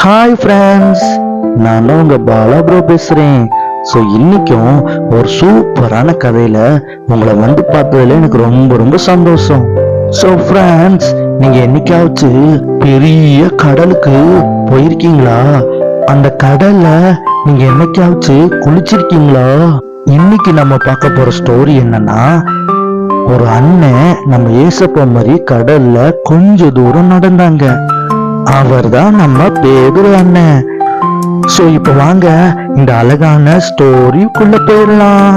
Hi friends நான் உங்க Bala bro பேசுறேன். ஸோ இன்னைக்கும் ஒரு சூப்பரான கதையில உங்களை வந்து பார்த்ததுல எனக்கு ரொம்ப ரொம்ப சந்தோஷம். ஸோ ஃப்ரெண்ட்ஸ் நீங்க என்னைக்காச்சும் பெரிய கடலுக்கு போயிருக்கீங்களா? அந்த கடல்ல நீங்க என்னைக்காச்சும் குளிச்சிருக்கீங்களா? இன்னைக்கு நம்ம பார்க்க போற ஸ்டோரி என்னன்னா ஒரு அண்ணன் நம்ம ஏசப்ப மாதிரி கடல்ல கொஞ்ச தூரம் நடந்தாங்க. அவர்தான் நம்ம பேதுரு அண்ணன் சோ இப்ப வாங்க இந்த அழகான ஸ்டோரிக்குள்ள போயிடலாம்.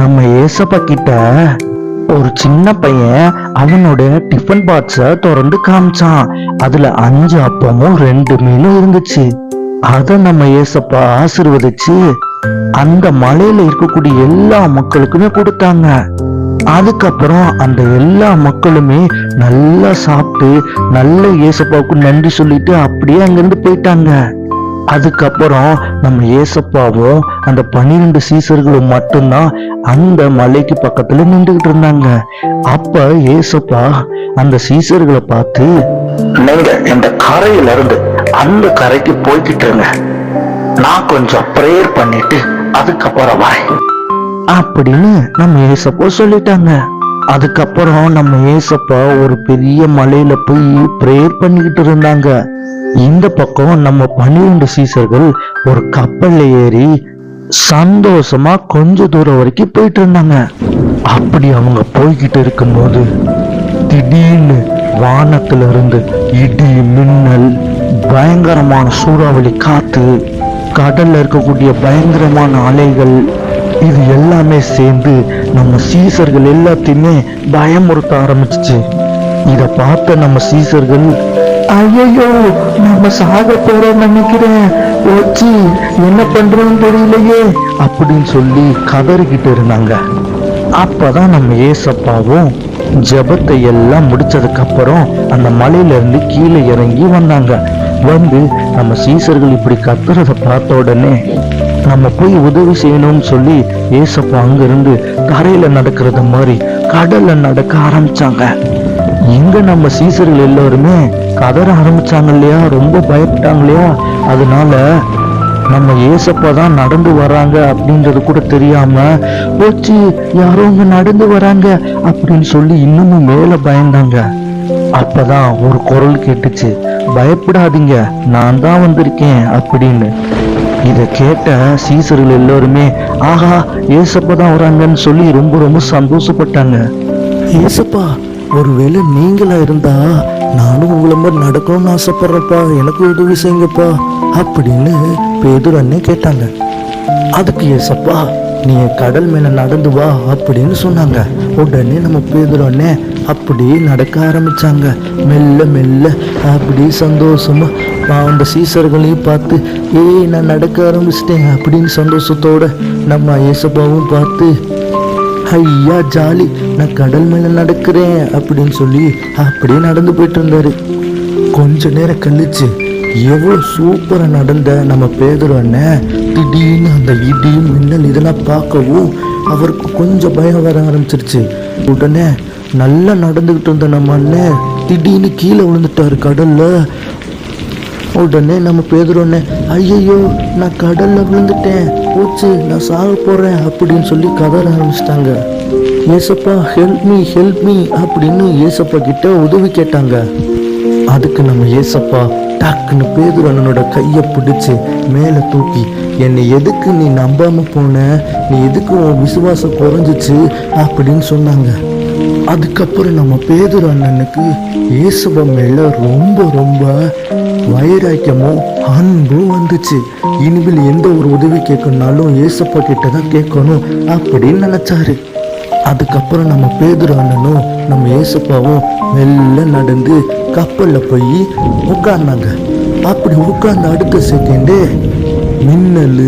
நம்ம ஏசப்பா கிட்ட ஒரு சின்ன பையன் அவனோட டிஃபன் பாக்ஸ திறந்து காமிச்சான். அதுல அஞ்சு அப்பமும் ரெண்டு மீனும் இருந்துச்சு. அத நம்ம ஏசப்பா ஆசிர்வதிச்சு அந்த மலையில இருக்கக்கூடிய எல்லா மக்களுக்குமே கொடுத்தாங்க. அதுக்கப்புறம் அந்த எல்லா மக்களுமே நல்லா சாப்பிட்டு நல்ல ஏசப்பாவுக்கு நன்றி சொல்லிட்டு அப்படியே அங்கிருந்து போயிட்டாங்க. அதுக்கப்புறம் நம்ம ஏசப்பாவும் அந்த பன்னிரெண்டு சீசர்களும் மட்டும்தான் அந்த மலைக்கு பக்கத்துல நின்றுகிட்டு இருந்தாங்க. அப்ப ஏசப்பா அந்த சீசர்களை பார்த்து நீங்க இந்த கரையில இருந்து அந்த கரைக்கு போய்கிட்டு இருங்க நான் கொஞ்சம் ப்ரேயர் பண்ணிட்டு அதுக்கப்புறம் வரேன் அப்படின்னு நம்ம ஏசப்போ சொல்லிட்டாங்க. அதுக்கப்புறம் நம்ம ஏசப்பா ஒரு பெரிய மலையில போய் ப்ரேயர் பண்ணிக்கிட்டு இருந்தாங்க. இந்த பக்கம் நம்ம பன்னிரண்டு சீசர்கள் ஒரு கப்பல்ல ஏறி சந்தோஷமா கொஞ்ச தூரம் வரைக்கும் போயிட்டு இருந்தாங்க. அப்படி அவங்க போய்கிட்டு இருக்கும்போது திடீர்னு வானத்துல இருந்து இடி மின்னல் பயங்கரமான சூறாவளி காத்து கடல்ல இருக்கக்கூடிய பயங்கரமான அலைகள் இது எல்லாமே சேர்ந்து நம்ம சீசர்கள் எல்லாத்தையுமே பயமுறுத்த ஆரம்பிச்சிச்சு. இத பார்த்த நம்ம சீசர்கள் ஐயோ நம்ம சாக போறோம் நினைக்கிறேன். ஓச்சி என்ன பண்றோம்னு தெரியலையே அப்படின்னு சொல்லி கதறிக்கிட்டு இருந்தாங்க. அப்பதான் நம்ம ஏசப்பாவும் ஜெபத்தை எல்லாம் முடிச்சதுக்கு அப்புறம் அந்த மலையில இருந்து கீழே இறங்கி வந்தாங்க. வந்து நம்ம சீசர்கள் இப்படி கத்துறத பார்த்த உடனே நம்ம போய் உதவி செய்யணும்னு சொல்லி ஏசப்பா அங்கிருந்து கரையில் நடக்கிறது மாதிரி கடல்ல நடக்க ஆரம்பிச்சாங்க. எங்க நம்ம சீசர்கள் எல்லாருமே கதற ஆரம்பிச்சாங்க இல்லையா? ரொம்ப பயப்பட்டாங்க இல்லையா? அதனால நம்ம ஏசப்பா தான் நடந்து வராங்க அப்படின்றது கூட தெரியாம போச்சு யாரோ இங்க நடந்து வராங்க அப்படின்னு சொல்லி இன்னமும் மேல பயந்தாங்க. அப்பதான் ஒரு குரல் கேட்டுச்சு பயப்படாதீங்க நான் தான் வந்திருக்கேன் அப்படின்னு. இதை கேட்ட சீசர்கள் எல்லாருமே ஆஹா ஏசப்பா தான் வராங்கன்னு சொல்லி ரொம்ப ரொம்ப சந்தோஷப்பட்டாங்க. ஏசப்பா ஒருவேளை நீங்களா இருந்தா நானும் உங்களை மாதிரி நடக்கணும்னு ஆசைப்படுறப்பா எனக்கு உதவி செய்யுங்கப்பா அப்படின்னு பேதூர் அண்ணே கேட்டாங்க. அதுக்கு ஏசப்பா நீ கடல் மேல நடந்து வா அப்படின்னு சொன்னாங்க. உடனே நம்ம பேதுரு அண்ணன் அப்படி நடக்க ஆரம்பிச்சாங்க. மெல்ல மெல்ல அப்படி சந்தோஷமா நான் அந்த சீசர்களையும் பார்த்து ஏய் நான் நடக்க ஆரம்பிச்சிட்டேன் அப்படின்னு சந்தோஷத்தோட நம்ம ஏசப்பாவும் பார்த்து ஐயா ஜாலி நான் கடல் மேலே நடக்கிறேன் அப்படின்னு சொல்லி அப்படியே நடந்து போயிட்டு இருந்தாரு கொஞ்ச நேரம் கழிச்சு எவ்வளோ சூப்பராக நடந்த நம்ம பேதுரு அண்ணன் திடீர்னு அந்த இடி மின்னல் இதெல்லாம் பார்க்கவும் அவருக்கு கொஞ்சம் பயம் வர ஆரம்பிச்சிருச்சு. உடனே நல்லா நடந்துக்கிட்டு இருந்த நம்ம அண்ணன் திடீர்னு கீழே விழுந்துட்டாரு கடலில். உடனே நம்ம பேதுருன்னு ஐயையோ நான் கடலில் விழுந்துட்டேன். போச்சு நான் சாக போகிறேன் அப்படின்னு சொல்லி கதற ஆரம்பிச்சிட்டாங்க. ஏசப்பா ஹெல்ப் மீ ஹெல்ப் மீ அப்படின்னு ஏசப்பா கிட்ட உதவி கேட்டாங்க. அதுக்கு நம்ம ஏசப்பா டக்குன்னு பேதுரு அண்ணனோட கையை பிடிச்சி மேலே தூக்கி என்னை எதுக்கு நீ நம்பாமல் போன? நீ எதுக்கு உன் விசுவாசம் குறைஞ்சிச்சு? அப்படின்னு சொன்னாங்க. அதுக்கப்புறம் நம்ம பேதுரு அண்ணனுக்கு இயேசுபம் மேல ரொம்ப ரொம்ப வைராக்கியமும் அன்பும் வந்துச்சு. இனிமேல் எந்த ஒரு உதவி கேட்கணும்னாலும் ஏசப்பா கிட்ட தான் கேட்கணும் அப்படின்னு நினைச்சாரு. அதுக்கப்புறம் நம்ம பேதுரு அண்ணனும் நம்ம ஏசப்பாவும் மெல்ல நடந்து கப்பலில் போய் உட்கார்ந்தாங்க. அப்படி உட்கார்ந்த அடுத்த செகண்டே மின்னல்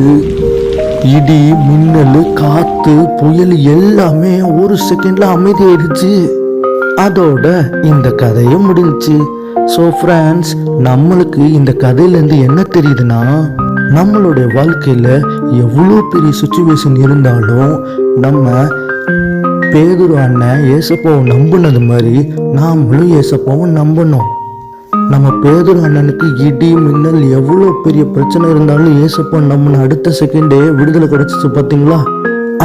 இடி மின்னல் காத்து புயல் எல்லாமே ஒரு செகண்ட்ல அமைதியாயிடுச்சு. அதோட இந்த கதையும் முடிஞ்சிச்சு. ஸோ ஃப்ரெண்ட்ஸ் நம்மளுக்கு இந்த கதையிலேருந்து என்ன தெரியுதுன்னா நம்மளுடைய வாழ்க்கையில் எவ்வளோ பெரிய சுச்சுவேஷன் இருந்தாலும் நம்ம பேதுரு அண்ணன் ஏசப்பாவை நம்பினது மாதிரி நாமளும் ஏசப்பாவை நம்பணும். நம்ம பேதுரு அண்ணனுக்கு இடி மின்னல் எவ்வளோ பெரிய பிரச்சனை இருந்தாலும் ஏசப்பா நம்மளை அடுத்த செகண்டே விடுதலை கிடைச்சிச்சு பார்த்தீங்களா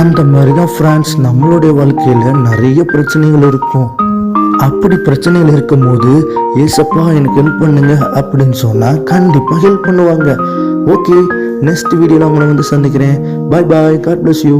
அந்த மாதிரி தான் ஃப்ரான்ஸ் நம்மளுடைய வாழ்க்கையில நிறைய பிரச்சனைகள் இருக்கும். அப்படி பிரச்சனைகள் இருக்கும்போது ஏசப்பா எனக்கு ஹெல்ப் பண்ணுங்க அப்படின்னு சொன்னா கண்டிப்பா ஹெல்ப் பண்ணுவாங்க. ஓகே நெக்ஸ்ட் வீடியோவில் உங்களை வந்து சந்திக்கிறேன். Bye bye God bless you